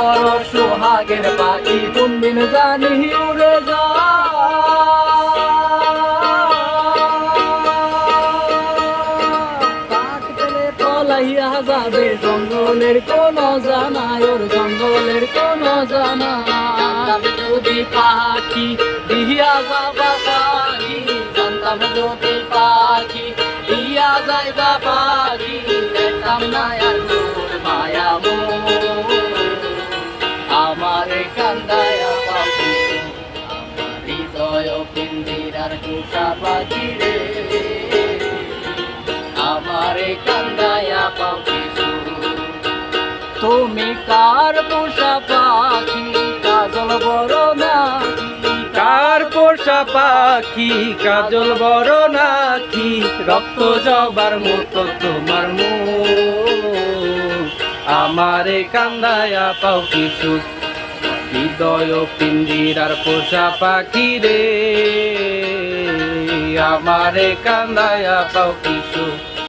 বড় সোহাগের পাখি, কোন দিন জানি উড়ে যা যাবে জঙ্গলের কোন জানায় ওর জঙ্গলের কোন জানায় যদি পাখি দিয়া যাবা পাখি, জানতাম যদি পাখি দিয়া যাইবা তুমি কার পোষা পাখি? কাজল বড় নাকি? কার পোষা পাখি? কাজল বড় নাকি? রক্ত জবার মতো তোমার মুখ। আমারে কান্দায়া পাও কিছু হৃদয় পিন্দিরার পোষা পাখি রে। আমারে কান্দায়া পাও কিছু